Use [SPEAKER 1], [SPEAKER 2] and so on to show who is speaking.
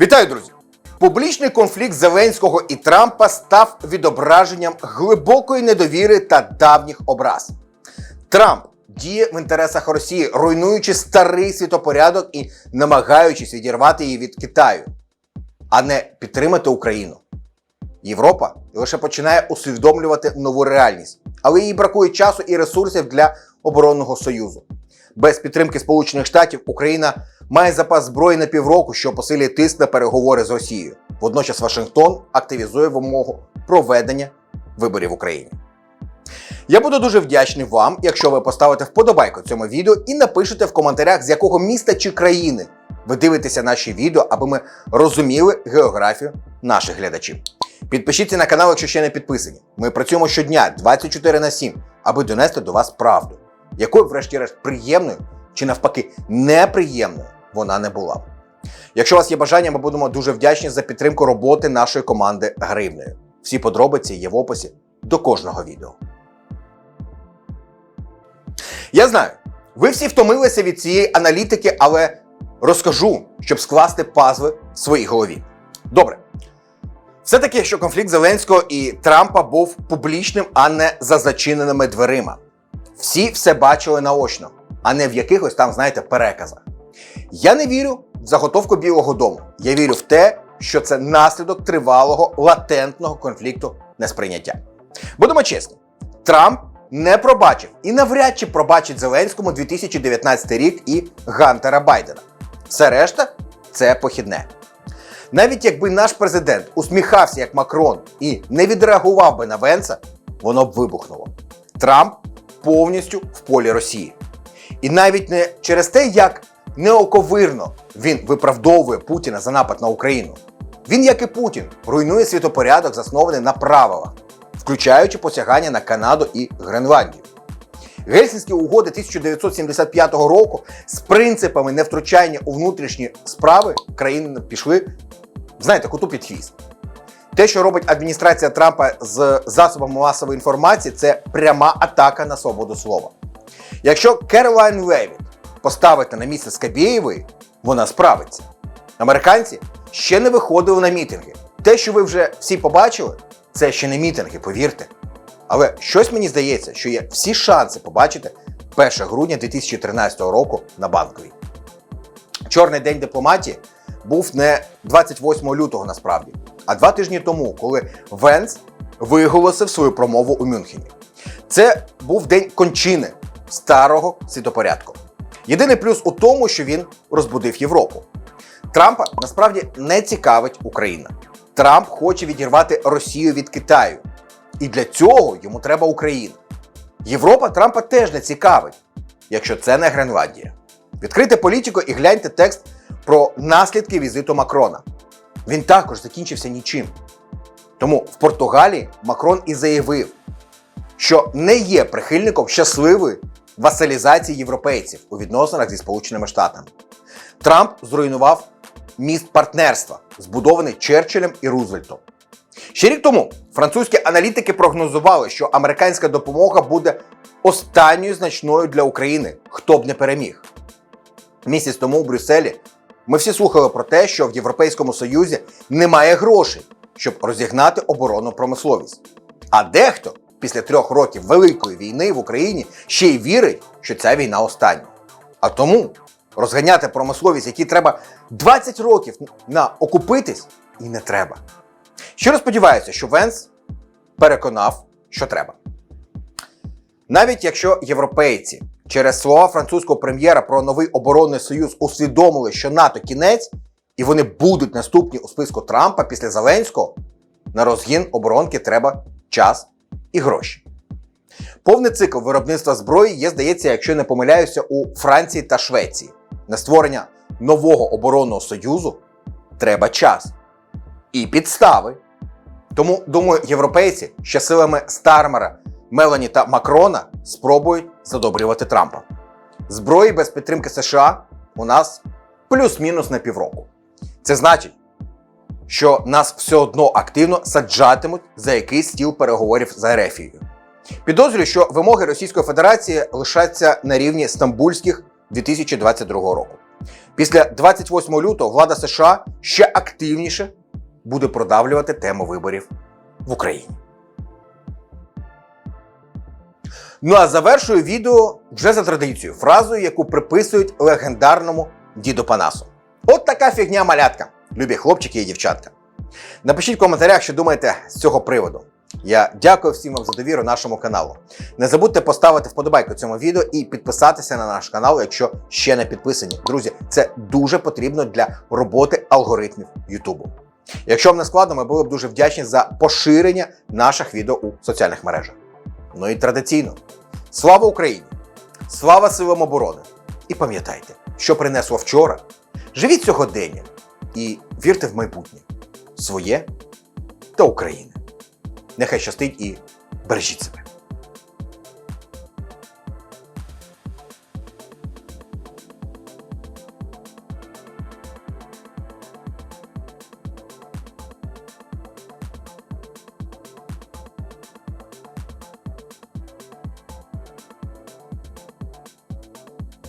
[SPEAKER 1] Вітаю, друзі! Публічний конфлікт Зеленського і Трампа став відображенням глибокої недовіри та давніх образ. Трамп діє в інтересах Росії, руйнуючи старий світопорядок і намагаючись відірвати її від Китаю, а не підтримати Україну. Європа лише починає усвідомлювати нову реальність, але їй бракує часу і ресурсів для оборонного союзу. Без підтримки Сполучених Штатів Україна має запас зброї на півроку, що посилює тиск на переговори з Росією. Водночас Вашингтон активізує вимогу проведення виборів в Україні. Я буду дуже вдячний вам, якщо ви поставите вподобайку цьому відео і напишете в коментарях, з якого міста чи країни ви дивитеся наші відео, аби ми розуміли географію наших глядачів. Підпишіться на канал, якщо ще не підписані. Ми працюємо щодня 24 на 7, аби донести до вас правду, якою, врешті-решт, приємною чи навпаки неприємною вона не була. Якщо у вас є бажання, ми будемо дуже вдячні за підтримку роботи нашої команди гривнею. Всі подробиці є в описі до кожного відео. Я знаю, ви всі втомилися від цієї аналітики, але розкажу, щоб скласти пазли в своїй голові. Добре. Все-таки, що конфлікт Зеленського і Трампа був публічним, а не за зачиненими дверима. Всі все бачили наочно, а не в якихось там, знаєте, переказах. Я не вірю в заготовку Білого Дому. Я вірю в те, що це наслідок тривалого латентного конфлікту несприйняття. Будемо чесні, Трамп не пробачив і навряд чи пробачить Зеленському 2019 рік і Гантера Байдена. Все решта це похідне. Навіть якби наш президент усміхався як Макрон і не відреагував би на Венса, воно б вибухнуло. Трамп повністю в полі Росії. І навіть не через те, як неоковирно він виправдовує Путіна за напад на Україну. Він, як і Путін, руйнує світопорядок, заснований на правилах, включаючи посягання на Канаду і Гренландію. Гельсінські угоди 1975 року з принципами невтручання у внутрішні справи країни пішли, знаєте, коту під хвіст. Те, що робить адміністрація Трампа з засобами масової інформації, це пряма атака на свободу слова. Якщо Керолайн Левіт поставити на місце Скабєєвої, вона справиться. Американці ще не виходили на мітинги. Те, що ви вже всі побачили, це ще не мітинги, повірте. Але щось мені здається, що є всі шанси побачити 1 грудня 2013 року на банковій. Чорний день дипломатії був не 28 лютого насправді, а два тижні тому, коли Венс виголосив свою промову у Мюнхені. Це був день кончини старого світопорядку. Єдиний плюс у тому, що він розбудив Європу. Трампа насправді не цікавить Україна. Трамп хоче відірвати Росію від Китаю. І для цього йому треба Україна. Європа Трампа теж не цікавить, якщо це не Гренландія. Відкрийте політику і гляньте текст про наслідки візиту Макрона. Він також закінчився нічим. Тому в Португалії Макрон і заявив, що не є прихильником щасливої васалізації європейців у відносинах зі Сполученими Штатами. Трамп зруйнував міст партнерства, збудований Черчиллем і Рузвельтом. Ще рік тому французькі аналітики прогнозували, що американська допомога буде останньою значною для України, хто б не переміг. Місяць тому в Брюсселі ми всі слухали про те, що в Європейському Союзі немає грошей, щоб розігнати оборонну промисловість. А дехто після трьох років Великої війни в Україні ще й вірить, що ця війна остання. А тому розганяти промисловість, якій треба 20 років на окупитись, і не треба. Щиро сподіваюся, що Венс переконав, що треба. Навіть якщо європейці через слова французького прем'єра про новий оборонний союз усвідомили, що НАТО кінець, і вони будуть наступні у списку Трампа після Зеленського, на розгін оборонки треба час і гроші. Повний цикл виробництва зброї є, здається, якщо не помиляюся, у Франції та Швеції. На створення нового оборонного союзу треба час і підстави. Тому, думаю, європейці ще силами Стармера, Мелані та Макрона спробують задобрювати Трампа. Зброї без підтримки США у нас плюс-мінус на півроку. Це значить, що нас все одно активно саджатимуть за якийсь стіл переговорів з Ерефією. Підозрюю, що вимоги Російської Федерації лишаться на рівні стамбульських 2022 року. Після 28 лютого влада США ще активніше буде продавлювати тему виборів в Україні. Ну а завершую відео вже за традицією, фразою, яку приписують легендарному діду Панасу. От така фігня малятка, любі хлопчики і дівчатка. Напишіть в коментарях, що думаєте з цього приводу. Я дякую всім вам за довіру нашому каналу. Не забудьте поставити вподобайку цьому відео і підписатися на наш канал, якщо ще не підписані. Друзі, це дуже потрібно для роботи алгоритмів Ютубу. Якщо вам не складно, ми були б дуже вдячні за поширення наших відео у соціальних мережах. Ну і традиційно, слава Україні! Слава силам оборони! І пам'ятайте, що принесло вчора. Живіть сьогодення і вірте в майбутнє своє та України. Нехай щастить і бережіть себе.